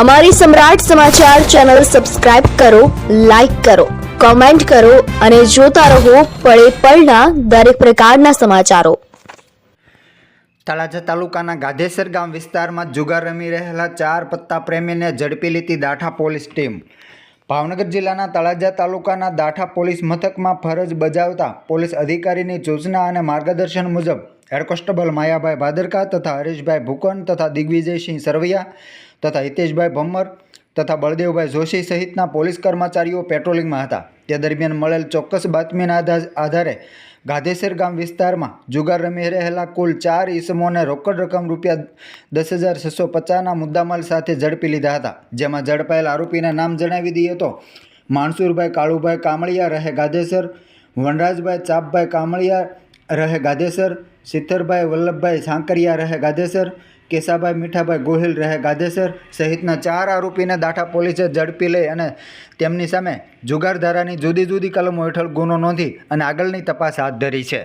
અમારી સમ્રાટ સમાચાર ચેનલ સબસ્ક્રાઇબ કરો, લાઇક કરો, કોમેન્ટ કરો અને જોતા રહો પળે પળના દરેક પ્રકારના સમાચારો. તળાજા તાલુકાના ગાધેસર ગામ વિસ્તારમાં જુગાર રમી રહેલા ચાર પત્તા પ્રેમીને ઝડપી લીધી દાઠા પોલીસ ટીમ. ભાવનગર જિલ્લાના તળાજા તાલુકાના દાઠા પોલીસ મથકમાં ફરજ બજાવતા પોલીસ અધિકારીની સૂચના અને માર્ગદર્શન મુજબ હેડ કોન્સ્ટેબલ માયાભાઈ ભાદરકા તથા હરીશભાઈ ભૂકન તથા દિગ્વિજયસિંહ સરવૈયા તથા હિતેશભાઈ ભમ્મર તથા બળદેવભાઈ જોશી સહિતના પોલીસ કર્મચારીઓ પેટ્રોલિંગમાં હતા. તે દરમિયાન મળેલ ચોક્કસ બાતમીના આધારે ગાધેસર ગામ વિસ્તારમાં જુગાર રમી રહેલા કુલ ચાર ઈસમોને રોકડ રકમ રૂપિયા દસ હજાર છસો પચાસના મુદ્દામાલ સાથે ઝડપી લીધા હતા. જેમાં ઝડપાયેલ આરોપીના નામ જણાવી દઈએ તો માણસુરભાઈ કાળુભાઈ કામળિયા રહે ગાધેસર, વનરાજભાઈ ચાપભાઈ કામળિયા રહે ગાધેસર સિત્તરભાઈ વલ્લભભાઈ સાંકરિયા રહે ગાધેસર કેસાભાઈ મીઠાભાઈ ગોહિલ રહે ગાધેસર સહિતના ચાર આરોપીને દાઠા પોલીસે ઝડપી લઈ અને તેમની સામે જુગાર ધારાની જુદી જુદી કલમો હેઠળ ગુનો નોંધી અને આગળની તપાસ હાથ ધરી છે.